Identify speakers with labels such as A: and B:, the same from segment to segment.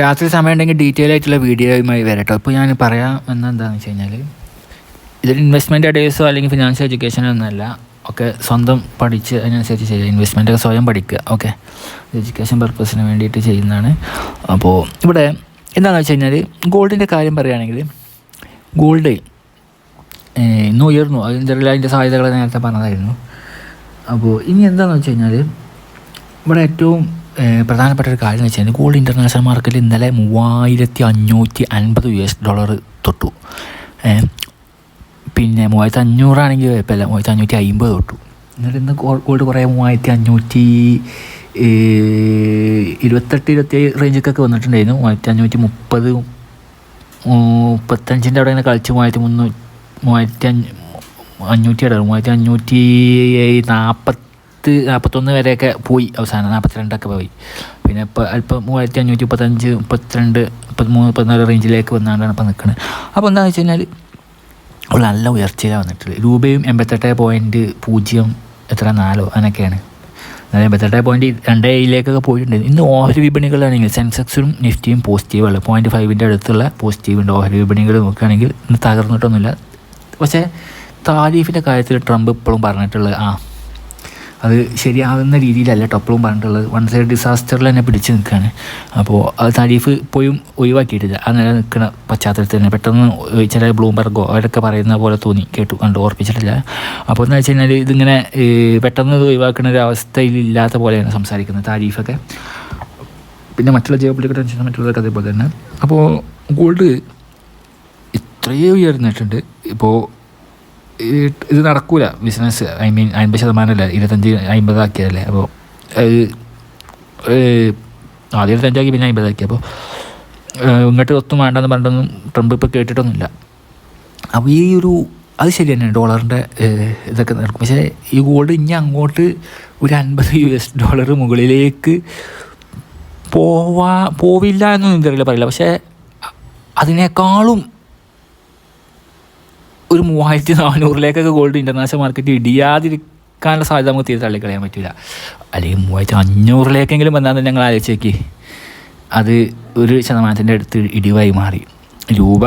A: രാത്രി സമയം ഉണ്ടെങ്കിൽ ഡീറ്റെയിൽ ആയിട്ടുള്ള വീഡിയോയുമായി വരട്ടോ. ഇപ്പോൾ ഞാൻ പറയാം എന്നെന്താണെന്ന് വെച്ച് കഴിഞ്ഞാൽ ഇതിൽ ഇൻവെസ്റ്റ്മെന്റ് അഡ്വൈസോ അല്ലെങ്കിൽ ഫിനാൻഷ്യൽ എഡ്യൂക്കേഷനോ ഒന്നുമല്ല. ഒക്കെ സ്വന്തം പഠിച്ച് അതിനനുസരിച്ച് ചെയ്യുക. ഇൻവെസ്റ്റ്മെന്റൊക്കെ സ്വയം പഠിക്കുക. ഓക്കെ എഡ്യൂക്കേഷൻ പർപ്പസിന് വേണ്ടിയിട്ട് ചെയ്യുന്നതാണ്. അപ്പോൾ ഇവിടെ എന്താണെന്ന് വെച്ച് കഴിഞ്ഞാൽ ഗോൾഡിന്റെ കാര്യം പറയുകയാണെങ്കിൽ ഗോൾഡ് ഇന്ന് ഉയർന്നു. അതിന്റെ അതിന്റെ സാധ്യതകൾ നേരത്തെ പറഞ്ഞതായിരുന്നു. അപ്പോൾ ഇനി എന്താണെന്ന് വെച്ച് കഴിഞ്ഞാൽ ഇവിടെ ഏറ്റവും പ്രധാനപ്പെട്ട ഒരു കാര്യം എന്ന് വെച്ച് കഴിഞ്ഞാൽ ഗോൾഡ് ഇന്റർനാഷണൽ മാർക്കറ്റിൽ ഇന്നലെ മൂവായിരത്തി അഞ്ഞൂറ്റി അൻപത് യു എസ് ഡോളർ തൊട്ടു പിന്നെ മൂവായിരത്തി അഞ്ഞൂറാണെങ്കിൽ കുഴപ്പമില്ല മൂവായിരത്തി അഞ്ഞൂറ്റി അമ്പത് തൊട്ടു. എന്നിട്ട് ഇന്ന് ഗോൾഡ് കുറേ മൂവായിരത്തി അഞ്ഞൂറ്റി ഇരുപത്തെട്ട് ഇരുപത്തി റേഞ്ചൊക്കെ വന്നിട്ടുണ്ടായിരുന്നു. മൂവായിരത്തി അഞ്ഞൂറ്റി മുപ്പത് മുപ്പത്തഞ്ചിന്റെ അവിടെ ഇങ്ങനെ കളിച്ച് മൂവായിരത്തി മുന്നൂറ്റി മൂവായിരത്തി അഞ്ഞൂറ്റി അഞ്ഞൂറ്റി ഇടണം മൂവായിരത്തി അഞ്ഞൂറ്റി നാൽപ്പത്ത് നാൽപ്പത്തൊന്ന് വരെയൊക്കെ പോയി അവസാനം. നാൽപ്പത്തിരണ്ടൊക്കെ പോയി. പിന്നെ ഇപ്പോൾ അല്പം മൂവായിരത്തി അഞ്ഞൂറ്റി മുപ്പത്തഞ്ച് മുപ്പത്തിരണ്ട് മുപ്പത്തിമൂന്ന് മുപ്പത്തിനാല് റേഞ്ചിലേക്ക് വന്നാണ്ടാണ് ഇപ്പോൾ നിൽക്കുന്നത് അപ്പോൾ എന്താണെന്ന് വെച്ച് കഴിഞ്ഞാൽ ഒരു നല്ല ഉയർച്ചയിലാണ് വന്നിട്ടുള്ളത്. രൂപയും എൺപത്തെട്ട് പോയിന്റ് പൂജ്യം എത്ര നാലോ അങ്ങനെയൊക്കെയാണ്. അതായത് എൺപത്തെട്ട് പോയിന്റ് രണ്ട് ഏഴിലേക്കൊക്കെ പോയിട്ടുണ്ട്. ഇന്ന് ഓഹരി വിപണികളാണെങ്കിൽ സെൻസെക്സും നിഫ്റ്റിയും പോസിറ്റീവാണ് പോയിന്റ് ഫൈവിന്റെ അടുത്തുള്ള പോസിറ്റീവ് ഉണ്ട്. ഓഹരി വിപണികൾ നോക്കുകയാണെങ്കിൽ ഇന്ന് തകർന്നിട്ടൊന്നുമില്ല. പക്ഷേ താരീഫിന്റെ കാര്യത്തിൽ ട്രംപ് ഇപ്പോഴും പറഞ്ഞിട്ടുള്ളത് ആ അത് ശരിയാവുന്ന രീതിയിലല്ല. ടോപ്പളും പറഞ്ഞിട്ടുള്ളത്. വൺ സൈഡ് ഡിസാസ്റ്ററിൽ തന്നെ പിടിച്ച് നിൽക്കുകയാണ്. അപ്പോൾ അത് താരീഫ് ഇപ്പോഴും ഒഴിവാക്കിയിട്ടില്ല. അങ്ങനെ നിൽക്കുന്ന പശ്ചാത്തലത്തിൽ തന്നെ. പെട്ടെന്ന് ചില ബ്ലൂംബർഗോ അവരൊക്കെ പറയുന്ന പോലെ തോന്നി. കേട്ടു കണ്ടു ഓർപ്പിച്ചിട്ടില്ല. അപ്പോൾ എന്ന് വെച്ച് കഴിഞ്ഞാൽ ഇതിങ്ങനെ പെട്ടെന്ന് ഇത് ഒഴിവാക്കുന്ന ഒരു അവസ്ഥയിലില്ലാത്ത പോലെയാണ് സംസാരിക്കുന്നത് താരീഫൊക്കെ. പിന്നെ മറ്റുള്ള ജിയോ പൊളിറ്റിക്കൽ ടെൻഷൻ മറ്റുള്ളതൊക്കെ അതേപോലെ തന്നെ. അപ്പോൾ ഗോൾഡ് ഇത്രയേ ഉയർന്നിട്ടുണ്ട്. ഇപ്പോൾ ഇത് നടക്കൂല ബിസിനസ് ഐ മീൻ അൻപത് ശതമാനമല്ല ഇരുപത്തഞ്ച് അമ്പതാക്കിയതല്ലേ അപ്പോൾ ആദ്യം ഇരുപത്തഞ്ചാക്കി പിന്നെ അമ്പതാക്കി അപ്പോൾ ഇങ്ങോട്ട് ഒത്തും വേണ്ടെന്ന് പറഞ്ഞിട്ടൊന്നും ട്രംപ് ഇപ്പോൾ കേട്ടിട്ടൊന്നുമില്ല. അപ്പോൾ ഈ ഒരു അത് ശരി തന്നെയാണ് ഡോളറിന്റെ ഇതൊക്കെ നടക്കും. പക്ഷേ ഈ ഗോൾഡ് ഇനി അങ്ങോട്ട് ഒരു അൻപത് യു എസ് ഡോളർ മുകളിലേക്ക് പോവാ പോവില്ല എന്നൊന്നും എനിക്കറിയില്ല പറയില്ല. പക്ഷേ അതിനേക്കാളും ഒരു മൂവായിരത്തി നാനൂറിലേക്കൊക്കെ ഗോൾഡ് ഇന്റർനാഷണൽ മാർക്കറ്റ് ഇടിയാതിരിക്കാനുള്ള സാധ്യത നമുക്ക് തീരെ തള്ളിക്കളയാൻ പറ്റില്ല അല്ലെങ്കിൽ മൂവായിരത്തി അഞ്ഞൂറിലേക്കെങ്കിലും വന്നാൽ തന്നെ ഞങ്ങൾ ആലോചിച്ചേക്ക്. അത് ഒരു ശതമാനത്തിന്റെ അടുത്ത് ഇടിവായി മാറി. രൂപ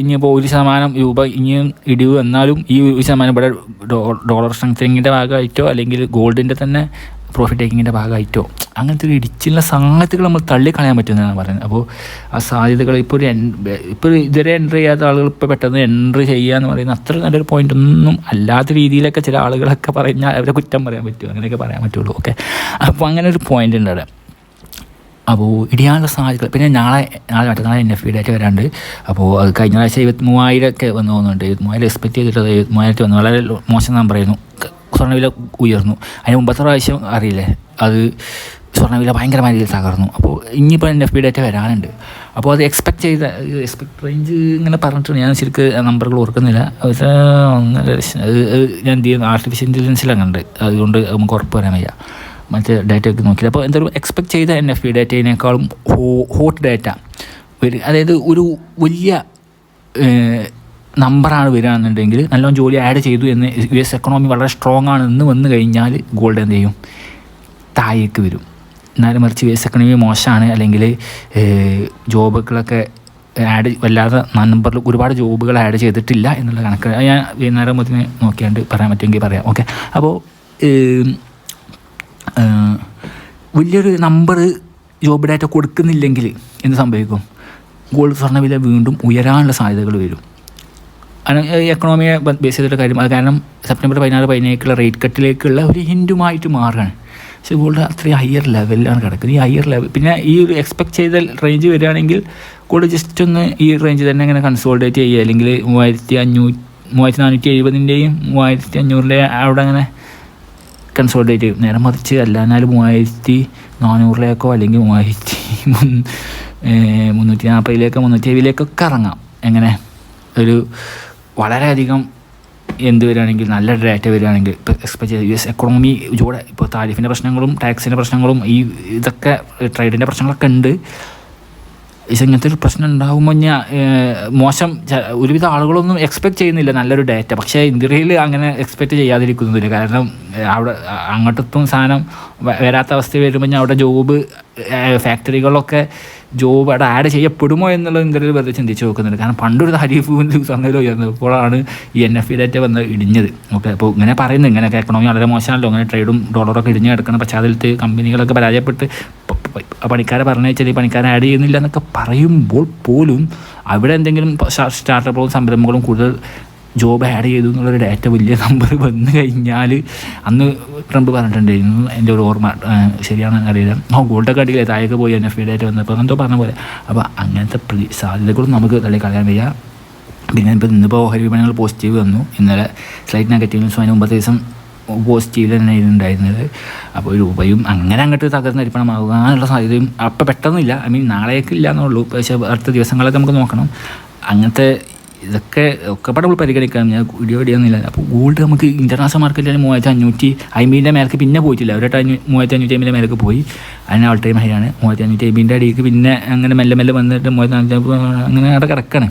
A: ഇനിയിപ്പോൾ ഒരു ശതമാനം രൂപ ഇനിയും ഇടിവ് എന്നാലും ഈ ഒരു ശതമാനം ഇവിടെ ഡോളർ സ്ട്രെങ്തനിങ്ങിന്റെ ഭാഗമായിട്ടോ അല്ലെങ്കിൽ ഗോൾഡിന്റെ തന്നെ പ്രോഫിറ്റ് ടേക്കിങ്ങിന്റെ ഭാഗമായിട്ടോ അങ്ങനത്തെ ഒരു ഇടിച്ചുള്ള സാധ്യതകൾ നമ്മൾ തള്ളിക്കളയാൻ പറ്റുന്നതാണ് പറയുന്നത്. അപ്പോൾ ആ സാധ്യതകൾ ഇപ്പോൾ ഒരു ഇപ്പോൾ ഇതുവരെ എൻട്രി ചെയ്യാത്ത ആളുകൾ ഇപ്പോൾ പെട്ടെന്ന് എൻട്രി ചെയ്യുക എന്ന് പറയുന്ന അത്ര നല്ലൊരു പോയിന്റ് ഒന്നും അല്ലാത്ത രീതിയിലൊക്കെ ചില ആളുകളൊക്കെ പറഞ്ഞാൽ അവരെ കുറ്റം പറയാൻ പറ്റുമോ? അങ്ങനെയൊക്കെ പറയാൻ പറ്റുള്ളൂ. ഓക്കെ അപ്പോൾ അങ്ങനെ ഒരു പോയിന്റ് ഉണ്ട് അവിടെ. അപ്പോൾ ഇടിയാനുള്ള സാധ്യതകൾ പിന്നെ നാളെ നാളെ മറ്റന്നാളെ എൻ എഫ് ഡേറ്റ് വരാണ്ട്. അപ്പോൾ അത് കഴിഞ്ഞ ആഴ്ച ഇരുപത്തി മൂവായിരമൊക്കെ വന്നു പോകുന്നുണ്ട് ഇരുപത്തി മൂവായിരം എക്സ്പെക്ട് ചെയ്തിട്ട് ഇരുപത്തി മൂവായിരത്തി വന്നു. വളരെ മോശം നമ്പറായിരുന്നു സ്വർണവില ഉയർന്നു. അതിന് മുമ്പത്തെ പ്രാവശ്യം അറിയില്ലേ? അത് സ്വർണവില ഭയങ്കരമായ രീതിയിൽ തകർന്നു. അപ്പോൾ ഇനിയിപ്പോൾ എന്റെ എഫ് ബി ഡേറ്റ വരാനുണ്ട്. അപ്പോൾ അത് എക്സ്പെക്ട് ചെയ്ത എക്സ്പെക്ട് റേഞ്ച് ഇങ്ങനെ പറഞ്ഞിട്ടുണ്ട് ഞാൻ ശരിക്ക് നമ്പറുകൾ ഓർക്കുന്നില്ല. അത് ഒന്നര ലക്ഷം അത് ഞാൻ എന്ത് ചെയ്യുന്നു? ആർട്ടിഫിഷ്യൽ ഇന്റലിജൻസിലാണ് കണ്ട് അതുകൊണ്ട് നമുക്ക് ഉറപ്പ് വരാൻ വയ്യ. മറ്റേ ഡാറ്റ ഒക്കെ നോക്കിയത് അപ്പോൾ എന്തായാലും എക്സ്പെക്ട് ചെയ്ത എൻ എഫ് ബി ഡാറ്റയിനേക്കാളും ഹോട്ട് ഡാറ്റ അതായത് ഒരു വലിയ നമ്പറാണ് വരികയാണെന്നുണ്ടെങ്കിൽ നല്ലോണം ജോലി ആഡ് ചെയ്തു എന്ന് യു എസ് എക്കണോമി വളരെ സ്ട്രോങ് ആണ് എന്ന് വന്നു കഴിഞ്ഞാൽ ഗോൾഡ് എന്ത് ചെയ്യും? താഴേക്ക് വരും. എന്നാലും മറിച്ച് യു എസ് എക്കണോമി മോശമാണ്. അല്ലെങ്കിൽ ജോബുകളൊക്കെ ആഡ് വല്ലാതെ നമ്പറിൽ ഒരുപാട് ജോബുകൾ ആഡ് ചെയ്തിട്ടില്ല എന്നുള്ള കണക്ക് ഞാൻ വൈകുന്നേരം മുതൽ നോക്കിയാണ്ട് പറയാൻ പറ്റുമെങ്കിൽ പറയാം. ഓക്കെ അപ്പോൾ വലിയൊരു നമ്പർ ജോബ് ഡാറ്റ കൊടുക്കുന്നില്ലെങ്കിൽ എന്ത് സംഭവിക്കും? ഗോൾഡ് സ്വർണവില വീണ്ടും ഉയരാനുള്ള സാധ്യതകൾ വരും. എക്കണോമിയെ ബേസ് ചെയ്തിട്ട് കാര്യം. അത് കാരണം സെപ്റ്റംബർ പതിനാറ് പതിനേക്കുള്ള റേറ്റ് കട്ടിലേക്കുള്ള ഒരു ഹിൻഡുമായിട്ട് മാറുകയാണ്. പക്ഷേ ഗോൾഡ് അത്രയും ഹയർ ലെവലിലാണ് കിടക്കുന്നത്. ഈ ഹയർ ലെവൽ പിന്നെ ഈ ഒരു എക്സ്പെക്ട് ചെയ്ത റേഞ്ച് വരികയാണെങ്കിൽ ഗോൾഡ് ജസ്റ്റ് ഒന്ന് ഈ റേഞ്ച് തന്നെ ഇങ്ങനെ കൺസോൾഡേറ്റ് ചെയ്യുക. അല്ലെങ്കിൽ മൂവായിരത്തി അഞ്ഞൂറ്റി മൂവായിരത്തി നാനൂറ്റി എഴുപതിന്റെയും മൂവായിരത്തി അഞ്ഞൂറിന്റെ അവിടെ അങ്ങനെ കൺസോൾഡേറ്റ് ചെയ്യും. നേരെ മറിച്ച് അല്ലാഞ്ഞാൽ മൂവായിരത്തി നാനൂറിലേക്കോ അല്ലെങ്കിൽ മൂവായിരത്തി മുന്നൂറ്റി നാൽപ്പതിലേക്കോ മുന്നൂറ്റി എഴുപതിലേക്കൊക്കെ ഇറങ്ങാം. എങ്ങനെ? ഒരു വളരെയധികം എന്ത് വരികയാണെങ്കിൽ നല്ല ഡാറ്റ വരികയാണെങ്കിൽ ഇപ്പോൾ എക്സ്പെക്ട് ചെയ്ത് യു എസ് എക്കണോമി ജോടെ ഇപ്പോൾ താരിഫിന്റെ പ്രശ്നങ്ങളും ടാക്സിന്റെ പ്രശ്നങ്ങളും ഈ ഇതൊക്കെ ട്രേഡിന്റെ പ്രശ്നങ്ങളൊക്കെ ഉണ്ട്. പക്ഷെ ഇങ്ങനത്തെ ഒരു പ്രശ്നം ഉണ്ടാകുമ്പോൾ ഞാൻ മോശം ഒരുവിധ ആളുകളൊന്നും എക്സ്പെക്ട് ചെയ്യുന്നില്ല നല്ലൊരു ഡാറ്റ പക്ഷേ ഇന്ത്യയിൽ അങ്ങനെ എക്സ്പെക്ട് ചെയ്യാതിരിക്കുന്നില്ല കാരണം അവിടെ അങ്ങോട്ടത്തും സാധനം വരാത്ത അവസ്ഥ വരുമ്പോൾ ഞാൻ അവിടെ ജോബ് ഫാക്ടറികളൊക്കെ ജോബ് അവിടെ ആഡ് ചെയ്യപ്പെടുമോ എന്നുള്ളത് എന്തെങ്കിലും വെറുതെ ചിന്തിച്ച് നോക്കുന്നുണ്ട്. കാരണം പണ്ടൊരു ഹരീഫ് സംഗതി ഉയർന്നപ്പോഴാണ് ഈ എൻ എഫ് ഡേറ്റ വന്ന് ഇടിഞ്ഞത്. ഓക്കെ അപ്പോൾ ഇങ്ങനെ പറയുന്നത് ഇങ്ങനെയൊക്കെ എക്കണോമി വളരെ മോശമാണല്ലോ. അങ്ങനെ ട്രേഡും ഡോളറൊക്കെ ഇടിഞ്ഞ് കിടക്കുന്ന പശ്ചാത്തലത്തിൽ കമ്പനികളൊക്കെ പരാജയപ്പെട്ട് പണിക്കാരെ പറഞ്ഞു വെച്ചാൽ ഈ പണിക്കാരെ ആഡ് ചെയ്യുന്നില്ല എന്നൊക്കെ പറയുമ്പോൾ പോലും അവിടെ എന്തെങ്കിലും സ്റ്റാർട്ടപ്പുകളും സംരംഭങ്ങളും കൂടുതൽ ജോബ് ആഡ് ചെയ്തു എന്നുള്ളൊരു ഡാറ്റ വലിയ നമ്പർ വന്നു കഴിഞ്ഞാൽ അന്ന് ട്രംപ് പറഞ്ഞിട്ടുണ്ടായിരുന്നു എന്റെ ഒരു ഓർമ്മ ശരിയാണെന്ന് അറിയില്ല. ആ ഗോൾഡൊക്കെ അടിയില്ലേ? താഴേക്ക് പോയി എൻ എഫ് ഡാറ്റ വന്നപ്പോൾ എന്തോ പറഞ്ഞ പോലെ. അപ്പോൾ അങ്ങനത്തെ സാധ്യതകളും നമുക്ക് തള്ളി കളയാൻ വയ്യ. പിന്നെ ഇപ്പോൾ ഇന്നിപ്പോൾ ഓഹരി വിപണികൾ പോസിറ്റീവ് വന്നു. ഇന്നലെ സ്ലൈറ്റ് നെഗറ്റീവ് ന്യൂസ് അതിന് മുമ്പത്തെ ദിവസം പോസിറ്റീവ് തന്നെ ഉണ്ടായിരുന്നത്. അപ്പോൾ രൂപയും അങ്ങനെ അങ്ങോട്ട് തകർന്ന് അരിപ്പണമാകാനുള്ള സാധ്യതയും അപ്പം പെട്ടെന്നില്ല. ഐ മീൻ നാളേക്ക് ഇല്ല എന്നുള്ളൂ പക്ഷേ അടുത്ത ദിവസങ്ങളൊക്കെ നമുക്ക് നോക്കണം. അങ്ങനത്തെ ഇതൊക്കെ ഒക്കെ നമ്മൾ പരിഗണിക്കാം ഞാൻ വീഡിയോ ഇടിയൊന്നുമില്ല അപ്പോൾ ഗോൾഡ് നമുക്ക് ഇന്റർനാഷണൽ മാർക്കറ്റിൽ മൂവായിരത്തി അഞ്ഞൂറ്റി അമ്പതിന്റെ മേലേക്ക് പിന്നെ പോയിട്ടില്ല. ഒരേട്ട് അഞ്ഞൂ മൂവായിരത്തി അഞ്ഞൂറ്റി അമ്പതിന്റെ മേലേക്ക് പോയി. അതിന് ഓൾ ടൈം ഹൈ ആണ്. മൂവായിരത്തി അഞ്ഞൂറ്റി അമ്പതിന്റെ അടിയിലേക്ക് പിന്നെ അങ്ങനെ മെല്ലെ മെല്ലെ വന്നിട്ട് മൂവായിരത്തി അഞ്ഞൂറ്റി അങ്ങനെ അവിടെ കിടക്കണം.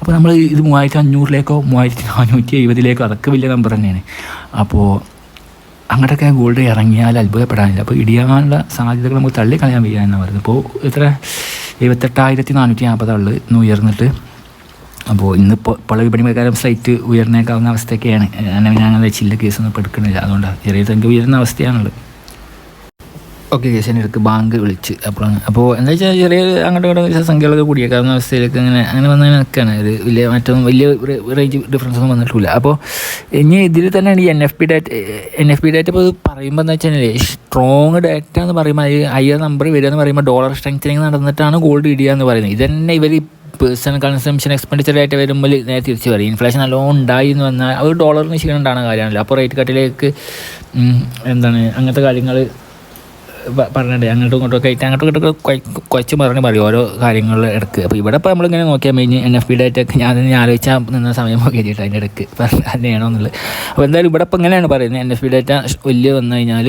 A: അപ്പോൾ നമ്മൾ ഇത് മൂവായിരത്തി അഞ്ഞൂറിലേക്കോ മൂവായിരത്തി നാനൂറ്റി എഴുപതിലേക്കോ അതൊക്കെ വലിയ നമ്പർ തന്നെയാണ്. അപ്പോൾ അങ്ങോട്ടൊക്കെ ഗോൾഡ് ഇറങ്ങിയാൽ അത്ഭുതപ്പെടാനില്ല. അപ്പോൾ ഇടിയാനുള്ള സാധ്യതകൾ നമുക്ക് തള്ളിക്കളയാൻ വയ്യ എന്നാണ് പറയുന്നത്. ഇപ്പോൾ ഇത്ര എഴുപത്തെട്ടായിരത്തി നാനൂറ്റി നാൽപ്പതുള്ളു ഇന്ന് ഉയർന്നിട്ട്. അപ്പോൾ ഇന്നിപ്പോൾ ഇപ്പോൾ വിപണി പ്രകാരം സ്ലൈറ്റ് ഉയർന്നേക്കാവുന്ന അവസ്ഥയൊക്കെയാണ്. അങ്ങനെ അങ്ങനെ ചില്ല കേസൊന്നും ഇപ്പോൾ എടുക്കണില്ല. അതുകൊണ്ട് ചെറിയ സംഖ്യ ഉയരുന്ന അവസ്ഥയാണുള്ളത്. ഓക്കെ കേസ് എന്റെ അടുത്ത് ബാങ്ക് വിളിച്ച്. അപ്പോഴാണ് അപ്പോൾ എന്താ വെച്ചാൽ ചെറിയ അങ്ങോട്ടും ഇങ്ങോട്ടും സംഖ്യകളൊക്കെ കൂടിയേക്കാവുന്ന അവസ്ഥയിലേക്ക് അങ്ങനെ അങ്ങനെ വന്നങ്ങനെ നിൽക്കുകയാണ് ഇത് വലിയ മറ്റൊന്നും വലിയ റേഞ്ച് ഡിഫറൻസ് ഒന്നും വന്നിട്ടില്ല. അപ്പോൾ ഇനി ഇതിൽ തന്നെയാണ് ഈ N F P data N F P data ഇപ്പോൾ പറയുമ്പോൾ എന്താ വെച്ചാൽ സ്ട്രോങ് ഡാറ്റ എന്ന് പറയുമ്പോൾ ഹയർ നമ്പർ വരിക എന്ന് പറയുമ്പോൾ ഡോളർ സ്ട്രെങ്തനിങ് നടന്നിട്ടാണ് ഗോൾഡ് ഇടിയ എന്ന് പറയുന്നത്. ഇതന്നെ ഇവർ പേഴ്സണൽ കൺസംഷൻ എക്സ്പെൻഡിച്ചർ ആയിട്ട് വരുമ്പോൾ നേരെ തിരിച്ചു പറയും. ഇൻഫ്ലേഷൻ നല്ലോണം ഉണ്ടായി എന്ന് പറഞ്ഞാൽ അത് ഡോളറിന് ക്ഷീണം കാര്യമാണല്ലോ. അപ്പോൾ റേറ്റ് കട്ടിലേക്ക് എന്താണ് അങ്ങനത്തെ കാര്യങ്ങൾ പറഞ്ഞിട്ടുണ്ട് അങ്ങോട്ടും ഇങ്ങോട്ടും ഒക്കെ ആയിട്ട് അങ്ങോട്ടും ഇങ്ങോട്ടും കുഴച്ച് പറഞ്ഞ് പറയും ഓരോ കാര്യങ്ങൾ ഇടയ്ക്ക്. അപ്പോൾ ഇവിടെ ഇപ്പോൾ നമ്മളിങ്ങനെ നോക്കിയാൽ main N F P date ഒക്കെ ഞാൻ തന്നെ ആലോചിച്ചാൽ നിന്ന സമയം നോക്കി ചെയ്തിട്ട് അതിന്റെ ഇടയ്ക്ക്. തന്നെയാണോ എന്നുള്ളത്. അപ്പോൾ എന്തായാലും ഇവിടെ ഇപ്പോൾ ഇങ്ങനെയാണ് പറയുന്നത്. എൻ എഫ് പി ഡേറ്റ വലിയ വന്നു കഴിഞ്ഞാൽ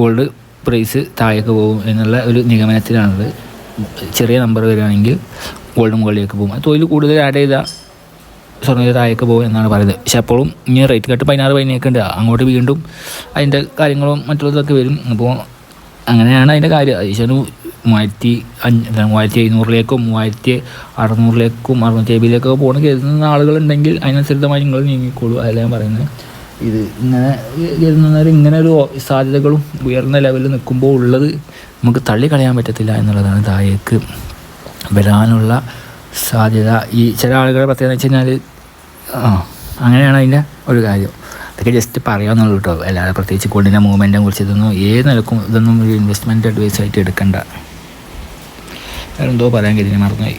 A: ഗോൾഡ് പ്രൈസ് താഴേക്ക് പോകും എന്നുള്ള ഒരു നിഗമനത്തിലാണത് ചെറിയ നമ്പർ വരികയാണെങ്കിൽ ഗോൾഡ് മുകളിലേക്ക് പോകും. തൊഴിൽ കൂടുതൽ ആഡ് ചെയ്താൽ സ്വർണ താഴേക്ക് പോകും എന്നാണ് പറയുന്നത്. പക്ഷെ അപ്പോഴും ഇനി റേറ്റ് കട്ട് പതിനാറ് പതിനേക്ക് ഉണ്ട്. അങ്ങോട്ട് വീണ്ടും അതിന്റെ കാര്യങ്ങളും മറ്റുള്ളതൊക്കെ വരും. അപ്പോൾ അങ്ങനെയാണ് അതിന്റെ കാര്യം. ഏകദേശം മൂവായിരത്തി അഞ്ച് മൂവായിരത്തി എഴുന്നൂറിലേക്കും മൂവായിരത്തി അറുന്നൂറിലേക്കും അറുന്നൂറ്റി അമ്പതിലേക്കൊക്കെ പോകണ കരുതുന്ന ആളുകളുണ്ടെങ്കിൽ അതിനനുസരിതമായി നിങ്ങൾ നീങ്ങിക്കോളൂ. അതല്ല പറയുന്നത്. ഇത് ഇങ്ങനെ കരുതുന്നവർ ഇങ്ങനെ ഒരു സാധ്യതകളും ഉയർന്ന ലെവലിൽ നിൽക്കുമ്പോൾ ഉള്ളത് നമുക്ക് തള്ളി കളയാൻ പറ്റത്തില്ല എന്നുള്ളതാണ് താഴേക്ക് വരാനുള്ള സാധ്യത ഈ ചില ആളുകളുടെ പ്രത്യേകത വെച്ച് കഴിഞ്ഞാൽ അങ്ങനെയാണ് അതിന്റെ ഒരു കാര്യം. അതൊക്കെ ജസ്റ്റ് പറയാമെന്നുള്ളൂ കേട്ടോ അല്ലാതെ പ്രത്യേകിച്ച് കൊണ്ടിന്റെ മൂവ്മെന്റിനെ കുറിച്ച് ഇതൊന്നും ഏത് നിലക്കും ഇതൊന്നും ഒരു ഇൻവെസ്റ്റ്മെന്റ് അഡ്വൈസ് ആയിട്ട് എടുക്കണ്ട. വേറെ എന്തോ പറയാൻ കഴിഞ്ഞാൽ മറന്നുപോയി.